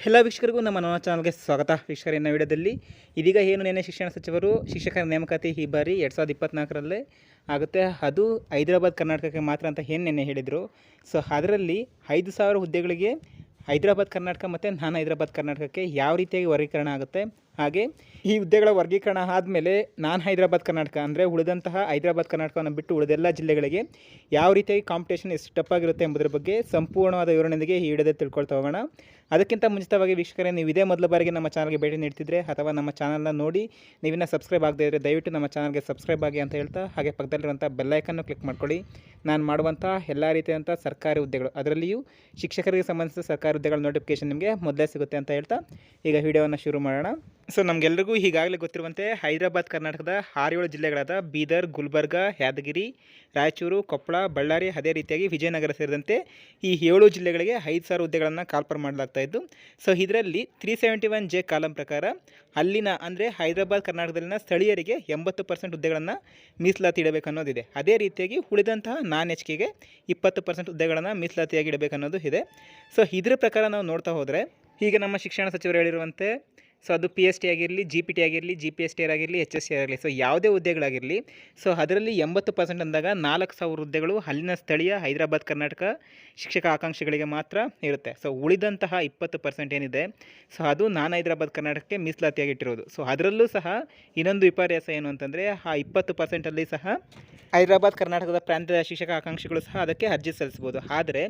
ಎಲ್ಲ ವೀಕ್ಷಕರಿಗೂ ನಮ್ಮ ನನ್ನ ಚಾನಲ್ಗೆ ಸ್ವಾಗತ. ವೀಕ್ಷಕರಿನ ವಿಡಿಯೋದಲ್ಲಿ ಇದೀಗ ಏನು ನಿನ್ನೆ ಶಿಕ್ಷಣ ಸಚಿವರು, ಶಿಕ್ಷಕರ ನೇಮಕಾತಿ ಈ ಬಾರಿ ಎರಡು ಸಾವಿರದ ಇಪ್ಪತ್ತ್ನಾಲ್ಕರಲ್ಲೇ ಆಗುತ್ತೆ. ಅದು ಹೈದರಾಬಾದ್ ಕರ್ನಾಟಕಕ್ಕೆ ಮಾತ್ರ ಅಂತ ಏನು ನಿನ್ನೆ ಹೇಳಿದರು. ಸೊ ಅದರಲ್ಲಿ ಐದು ಸಾವಿರ ಹುದ್ದೆಗಳಿಗೆ ಹೈದರಾಬಾದ್ ಕರ್ನಾಟಕ ಮತ್ತು ನಾನ್ ಹೈದರಾಬಾದ್ ಕರ್ನಾಟಕಕ್ಕೆ ಯಾವ ರೀತಿಯಾಗಿ ವರ್ಗೀಕರಣ ಆಗುತ್ತೆ? ಹಾಗೆ ಈ ಹುದ್ದೆಗಳ ವರ್ಗೀಕರಣ ಆದಮೇಲೆ ನಾನ್ ಹೈದರಾಬಾದ್ ಕರ್ನಾಟಕ ಅಂದರೆ ಉಳಿದಂತಹ ಹೈದರಾಬಾದ್ ಕರ್ನಾಟಕವನ್ನು ಬಿಟ್ಟು ಉಳಿದೆಲ್ಲ ಜಿಲ್ಲೆಗಳಿಗೆ ಯಾವ ರೀತಿಯಾಗಿ ಕಾಂಪಿಟೇಷನ್ ಎಷ್ಟು ಟಫ್ ಆಗಿರುತ್ತೆ ಎಂಬುದರ ಬಗ್ಗೆ ಸಂಪೂರ್ಣವಾದ ವಿವರಣೆಯೊಂದಿಗೆ ಈ ವಿಡಿಯೋದಲ್ಲಿ ತಿಳ್ಕೊಳ್ತಾ ಹೋಗೋಣ. ಅದಕ್ಕಿಂತ ಮುಂಚಿತವಾಗಿ ವೀಕ್ಷಕರೇ, ನೀವು ಇದೇ ಮೊದಲ ಬಾರಿಗೆ ನಮ್ಮ ಚಾನಲ್ಗೆ ಭೇಟಿ ನೀಡ್ತಿದ್ರೆ ಅಥವಾ ನಮ್ಮ ಚಾನಲ್ನ ನೋಡಿ ನೀವಿನ್ನ ಸಬ್ಸ್ಕ್ರೈಬ್ ಆಗದೇ ಇದ್ದರೆ ದಯವಿಟ್ಟು ನಮ್ಮ ಚಾನಲ್ಗೆ ಸಬ್ಸ್ಕ್ರೈಬ್ ಆಗಿ ಅಂತ ಹೇಳ್ತಾ ಹಾಗೆ ಪಕ್ಕದಲ್ಲಿರುವಂಥ ಬೆಲ್ಲೈಕನ್ನು ಕ್ಲಿಕ್ ಮಾಡ್ಕೊಳ್ಳಿ. ನಾನು ಮಾಡುವಂಥ ಎಲ್ಲ ರೀತಿಯಾದಂಥ ಸರ್ಕಾರಿ ಹುದ್ದೆಗಳು. ಅದರಲ್ಲಿಯೂ ಶಿಕ್ಷಕರಿಗೆ ಸಂಬಂಧಿಸಿದ ಸರ್ಕಾರಿ ಹುದ್ದೆಗಳ ನೋಟಿಫಿಕೇಶನ್ ನಿಮಗೆ ಮೊದಲೇ ಸಿಗುತ್ತೆ ಅಂತ ಹೇಳ್ತಾ ಈಗ ವೀಡಿಯೋವನ್ನು ಶುರು ಮಾಡೋಣ. ಸೊ ನಮಗೆಲ್ಲರಿಗೂ ಈಗಾಗಲೇ ಗೊತ್ತಿರುವಂತೆ ಹೈದರಾಬಾದ್, ಕರ್ನಾಟಕದ ಆರೇಳು ಜಿಲ್ಲೆಗಳಾದ ಬೀದರ್, ಗುಲ್ಬರ್ಗ, ಯಾದಗಿರಿ, ರಾಯಚೂರು, ಕೊಪ್ಪಳ, ಬಳ್ಳಾರಿ ಅದೇ ರೀತಿಯಾಗಿ ವಿಜಯನಗರ ಸೇರಿದಂತೆ ಈ ಏಳು ಜಿಲ್ಲೆಗಳಿಗೆ ಐದು ಸಾವಿರ ಹುದ್ದೆಗಳನ್ನು ಕಾಲ್ಪರ್ ಮಾಡಲಾಗ್ತಾ ಇದ್ದು ಸೊ ಇದರಲ್ಲಿ three seventy one J column ಪ್ರಕಾರ ಅಲ್ಲಿನ ಅಂದರೆ ಹೈದರಾಬಾದ್, ಕರ್ನಾಟಕದಲ್ಲಿನ ಸ್ಥಳೀಯರಿಗೆ ಎಂಬತ್ತು ಪರ್ಸೆಂಟ್ ಹುದ್ದೆಗಳನ್ನು ಮೀಸಲಾತಿ ಇಡಬೇಕು ಅನ್ನೋದಿದೆ. ಅದೇ ರೀತಿಯಾಗಿ ಉಳಿದಂತಹ ನಾನ್ ಎಚ್ ಕೆಗೆ ಇಪ್ಪತ್ತು ಪರ್ಸೆಂಟ್ ಹುದ್ದೆಗಳನ್ನು ಮೀಸಲಾತಿಯಾಗಿ ಇಡಬೇಕು ಅನ್ನೋದು ಇದೆ. ಸೊ ಇದರ ಪ್ರಕಾರ ನಾವು ನೋಡ್ತಾ ಹೋದರೆ, ಈಗ ನಮ್ಮ ಶಿಕ್ಷಣ ಸಚಿವರು ಹೇಳಿರುವಂತೆ ಸೊ ಅದು ಪಿ ಎಸ್ ಟಿ ಆಗಿರಲಿ ಜಿ ಪಿ ಟಿ ಆಗಿರಲಿ ಜಿ ಪಿ ಎಸ್ ಟಿ ಆಗಿರಲಿ ಎಚ್ ಎಸ್ ಟಿ ಆಗಿರಲಿ. ಸೊ ಯಾವುದೇ ಹುದ್ದೆಗಳಾಗಿರಲಿ. ಸೊ ಅದರಲ್ಲಿ ಎಂಬತ್ತು ಪರ್ಸೆಂಟ್ ಅಂದಾಗ ನಾಲ್ಕು ಸಾವಿರ ಹುದ್ದೆಗಳು ಅಲ್ಲಿನ ಸ್ಥಳೀಯ ಹೈದರಾಬಾದ್, ಕರ್ನಾಟಕ ಶಿಕ್ಷಕ ಆಕಾಂಕ್ಷಿಗಳಿಗೆ ಮಾತ್ರ ಇರುತ್ತೆ. ಸೊ ಉಳಿದಂತಹ ಇಪ್ಪತ್ತು ಪರ್ಸೆಂಟ್ ಏನಿದೆ? ಸೊ ಅದು ನಾನ್ ಹೈದರಾಬಾದ್, ಕರ್ನಾಟಕಕ್ಕೆ ಮೀಸಲಾತಿಯಾಗಿ ಇಟ್ಟಿರೋದು ಸೊ ಅದರಲ್ಲೂ ಸಹ ಇನ್ನೊಂದು ವಿಪರ್ಯಾಸ ಏನು ಅಂತಂದರೆ, ಆ ಇಪ್ಪತ್ತು ಪರ್ಸೆಂಟಲ್ಲಿ ಸಹ ಹೈದರಾಬಾದ್, ಕರ್ನಾಟಕದ ಪ್ರಾಂತ್ಯದ ಶಿಕ್ಷಕ ಆಕಾಂಕ್ಷಿಗಳು ಸಹ ಅದಕ್ಕೆ ಅರ್ಜಿ ಸಲ್ಲಿಸ್ಬೋದು ಆದರೆ,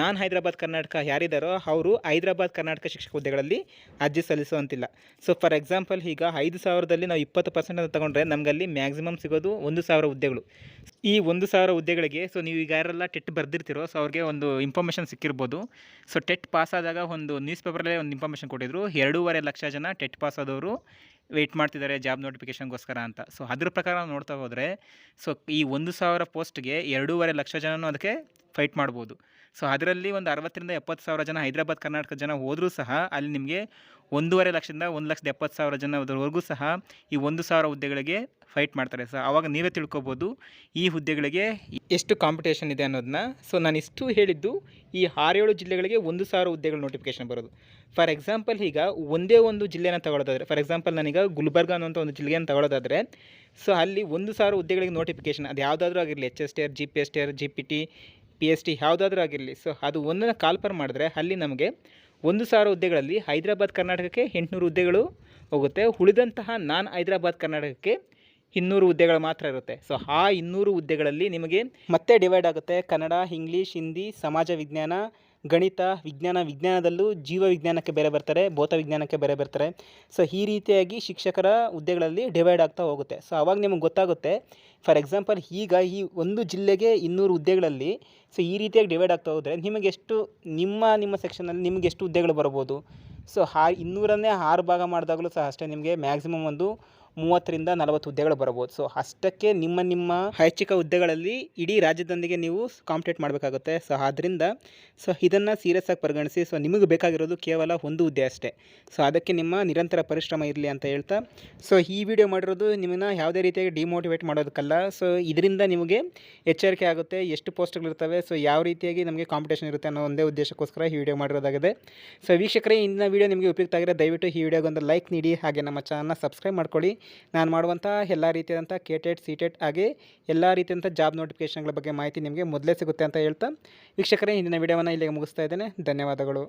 ನಾನ್ ಹೈದರಾಬಾದ್, ಕರ್ನಾಟಕ ಯಾರಿದ್ದಾರೋ ಅವರು ಹೈದರಾಬಾದ್, ಕರ್ನಾಟಕ ಶಿಕ್ಷಕ ಹುದ್ದೆಗಳಲ್ಲಿ ಅರ್ಜಿ ಸಲ್ಲಿಸುವಂತಿಲ್ಲ. ಸೊ ಫಾರ್ ಎಕ್ಸಾಂಪಲ್ ಈಗ ಐದು ಸಾವಿರದಲ್ಲಿ ನಾವು ಇಪ್ಪತ್ತು ಪರ್ಸೆಂಟ್ ಅಂತ ತಗೊಂಡ್ರೆ ನಮಗಲ್ಲಿ ಮ್ಯಾಕ್ಸಿಮಮ್ ಸಿಗೋದು ಒಂದು ಸಾವಿರ ಹುದ್ದೆಗಳು. ಈ ಒಂದು ಸಾವಿರ ಹುದ್ದೆಗಳಿಗೆ ಸೊ ನೀವು ಈಗ ಯಾರೆಲ್ಲ ಟೆಟ್ ಬರೆದಿರ್ತೀರೋ ಸೊ ಅವ್ರಿಗೆ ಒಂದು ಇನ್ಫಾರ್ಮೇಷನ್ ಸಿಕ್ಕಿರ್ಬೋದು. ಸೊ ಟೆಟ್ ಪಾಸ್ ಆದಾಗ ಒಂದು ನ್ಯೂಸ್ ಪೇಪರಲ್ಲೇ ಒಂದು ಇನ್ಫಾರ್ಮೇಷನ್ ಕೊಟ್ಟಿದ್ರು. ಎರಡೂವರೆ ಲಕ್ಷ ಜನ ಟೆಟ್ ಪಾಸ್ ಆದವರು ವೆಯ್ಟ್ ಮಾಡ್ತಿದ್ದಾರೆ ಜಾಬ್ ನೋಟಿಫಿಕೇಷನ್ಗೋಸ್ಕರ ಅಂತ. ಸೊ ಅದ್ರ ಪ್ರಕಾರ ನೋಡ್ತಾ ಹೋದರೆ ಸೊ ಈ ಒಂದು ಸಾವಿರ ಪೋಸ್ಟ್ಗೆ ಎರಡೂವರೆ ಲಕ್ಷ ಜನನೂ ಅದಕ್ಕೆ ಫೈಟ್ ಮಾಡ್ಬೋದು. ಸೊ ಅದರಲ್ಲಿ ಒಂದು ಅರವತ್ತರಿಂದ ಎಪ್ಪತ್ತು ಸಾವಿರ ಜನ ಹೈದರಾಬಾದ್ ಕರ್ನಾಟಕ ಜನ ಹೋದರೂ ಸಹ ಅಲ್ಲಿ ನಿಮಗೆ ಒಂದೂವರೆ ಲಕ್ಷದಿಂದ ಒಂದು ಲಕ್ಷದ ಎಪ್ಪತ್ತು ಸಾವಿರ ಜನವರೆಗೂ ಸಹ ಈ ಒಂದು ಸಾವಿರ ಹುದ್ದೆಗಳಿಗೆ ಫೈಟ್ ಮಾಡ್ತಾರೆ. ಸೊ ಆವಾಗ ನೀವೇ ತಿಳ್ಕೊಬೋದು ಈ ಹುದ್ದೆಗಳಿಗೆ ಎಷ್ಟು ಕಾಂಪಿಟೇಷನ್ ಇದೆ ಅನ್ನೋದನ್ನ. ಸೊ ನಾನು ಇಷ್ಟು ಹೇಳಿದ್ದು ಈ ಆರೇಳು ಜಿಲ್ಲೆಗಳಿಗೆ ಒಂದು ಸಾವಿರ ಹುದ್ದೆಗಳ ನೋಟಿಫಿಕೇಶನ್ ಬರೋದು. ಫಾರ್ ಎಕ್ಸಾಂಪಲ್ ಈಗ ಒಂದೇ ಒಂದು ಜಿಲ್ಲೆನ ತಗೊಳ್ಳೋದಾದರೆ ಫಾರ್ ಎಕ್ಸಾಂಪಲ್ ನಾನೀಗ ಗುಲ್ಬರ್ಗ ಅನ್ನೋಂಥ ಒಂದು ಜಿಲ್ಲೆಯನ್ನು ತಗೊಳ್ಳೋದಾದರೆ ಸೊ ಅಲ್ಲಿ ಒಂದು ಸಾವಿರ ಹುದ್ದೆಗಳಿಗೆ ನೋಟಿಫಿಕೇಶನ್ ಅದು ಯಾವುದಾದ್ರೂ ಆಗಿರಲಿ H S T or G P S T or G P T P S T ಯಾವುದಾದ್ರೂ ಆಗಿರಲಿ. ಸೊ ಅದು ಒಂದನ್ನು ಕಾಲ್ಪರ್ ಮಾಡಿದ್ರೆ ಅಲ್ಲಿ ನಮಗೆ ಒಂದು ಸಾವಿರ ಹುದ್ದೆಗಳಲ್ಲಿ ಹೈದರಾಬಾದ್ ಕರ್ನಾಟಕಕ್ಕೆ ಎಂಟುನೂರು ಹುದ್ದೆಗಳು ಹೋಗುತ್ತೆ. ಉಳಿದಂತಹ ನಾನ್ ಹೈದರಾಬಾದ್ ಕರ್ನಾಟಕಕ್ಕೆ ಇನ್ನೂರು ಹುದ್ದೆಗಳು ಮಾತ್ರ ಇರುತ್ತೆ. ಸೊ ಆ ಇನ್ನೂರು ಹುದ್ದೆಗಳಲ್ಲಿ ನಿಮಗೆ ಮತ್ತೆ ಡಿವೈಡ್ ಆಗುತ್ತೆ. ಕನ್ನಡ ಇಂಗ್ಲೀಷ್ ಹಿಂದಿ ಸಮಾಜ ವಿಜ್ಞಾನ, ಗಣಿತ, ವಿಜ್ಞಾನ, ವಿಜ್ಞಾನದಲ್ಲೂ ಜೀವ ವಿಜ್ಞಾನಕ್ಕೆ ಬೇರೆ ಬರ್ತಾರೆ, ಭೌತ ವಿಜ್ಞಾನಕ್ಕೆ ಬೇರೆ ಬರ್ತಾರೆ. ಸೊ ಈ ರೀತಿಯಾಗಿ ಶಿಕ್ಷಕರ ಹುದ್ದೆಗಳಲ್ಲಿ ಡಿವೈಡ್ ಆಗ್ತಾ ಹೋಗುತ್ತೆ. ಸೊ ಅವಾಗ ನಿಮಗೆ ಗೊತ್ತಾಗುತ್ತೆ ಫಾರ್ ಎಕ್ಸಾಂಪಲ್ ಈಗ ಈ ಒಂದು ಜಿಲ್ಲೆಗೆ ಇನ್ನೂರು ಹುದ್ದೆಗಳಲ್ಲಿ ಸೊ ಈ ರೀತಿಯಾಗಿ ಡಿವೈಡ್ ಆಗ್ತಾ ಹೋದರೆ ನಿಮಗೆ ಎಷ್ಟು, ನಿಮ್ಮ ನಿಮ್ಮ ಸೆಕ್ಷನಲ್ಲಿ ನಿಮಗೆ ಎಷ್ಟು ಹುದ್ದೆಗಳು ಬರ್ಬೋದು? ಸೊ ಆ ಇನ್ನೂರನ್ನೇ ಆರು ಭಾಗ ಮಾಡಿದಾಗಲೂ ಸಹ ಅಷ್ಟೇ ನಿಮಗೆ ಮ್ಯಾಕ್ಸಿಮಮ್ ಒಂದು ಮೂವತ್ತರಿಂದ ನಲವತ್ತು ಹುದ್ದೆಗಳು ಬರಬಹುದು. ಸೊ ಅಷ್ಟಕ್ಕೆ ನಿಮ್ಮ ನಿಮ್ಮ ಐಚ್ಛಿಕ ಹುದ್ದೆಗಳಲ್ಲಿ ಇಡೀ ರಾಜ್ಯದೊಂದಿಗೆ ನೀವು ಕಾಂಪಿಟೇಟ್ ಮಾಡಬೇಕಾಗುತ್ತೆ. ಸೊ ಆದ್ದರಿಂದ ಸೊ ಇದನ್ನು ಸೀರಿಯಸ್ ಆಗಿ ಪರಿಗಣಿಸಿ ಸೊ ನಿಮಗೆ ಬೇಕಾಗಿರೋದು ಕೇವಲ ಒಂದು ಹುದ್ದೆ ಅಷ್ಟೇ. ಸೊ ಅದಕ್ಕೆ ನಿಮ್ಮ ನಿರಂತರ ಪರಿಶ್ರಮ ಇರಲಿ ಅಂತ ಹೇಳ್ತಾ ಸೊ ಈ ವಿಡಿಯೋ ಮಾಡಿರೋದು ನಿಮ್ಮನ್ನ ಯಾವುದೇ ರೀತಿಯಾಗಿ ಡಿಮೋಟಿವೇಟ್ ಮಾಡೋದಕ್ಕಲ್ಲ. ಸೊ ಇದರಿಂದ ನಿಮಗೆ ಎಚ್ಚರಿಕೆ ಆಗುತ್ತೆ, ಎಷ್ಟು ಪೋಸ್ಟ್ಗಳಿರ್ತವೆ ಸೊ ಯಾವ ರೀತಿಯಾಗಿ ನಮಗೆ ಕಾಂಪಿಟೇಷನ್ ಇರುತ್ತೆ ಅನ್ನೋ ಒಂದೇ ಉದ್ದೇಶಕ್ಕೋಸ್ಕರ ಈ ವಿಡಿಯೋ ಮಾಡಿರೋದಾಗಿದೆ. ಸೊ ವೀಕ್ಷಕರೇ, ಇಂದಿನ ವಿಡಿಯೋ ನಿಮಗೆ ಉಪಯುಕ್ತ ಆಗಿರೋ ದಯವಿಟ್ಟು ಈ ವಿಡಿಯೋಗೊಂದು ಲೈಕ್ ನೀಡಿ, ಹಾಗೆ ನಮ್ಮ ಚಾನಲ್ನ ಸಬ್ಸ್ಕ್ರೈಬ್ ಮಾಡ್ಕೊಳ್ಳಿ. ನಾನು ಮಾಡುವಂಥ ಎಲ್ಲ ರೀತಿಯಾದಂಥ ಕೆಟೆಟ್ ಸೀಟೆಟ್ ಹಾಗೆ ಎಲ್ಲ ರೀತಿಯಂಥ ಜಾಬ್ ನೋಟಿಫಿಕೇಷನ್ಗಳ ಬಗ್ಗೆ ಮಾಹಿತಿ ನಿಮಗೆ ಮೊದಲೇ ಸಿಗುತ್ತೆ ಅಂತ ಹೇಳ್ತಾ. ವೀಕ್ಷಕರೇ, ಇಂದಿನ ವಿಡಿಯೋವನ್ನು ಇಲ್ಲಿಗೆ ಮುಗಿಸ್ತಾ ಇದ್ದೇನೆ. ಧನ್ಯವಾದಗಳು.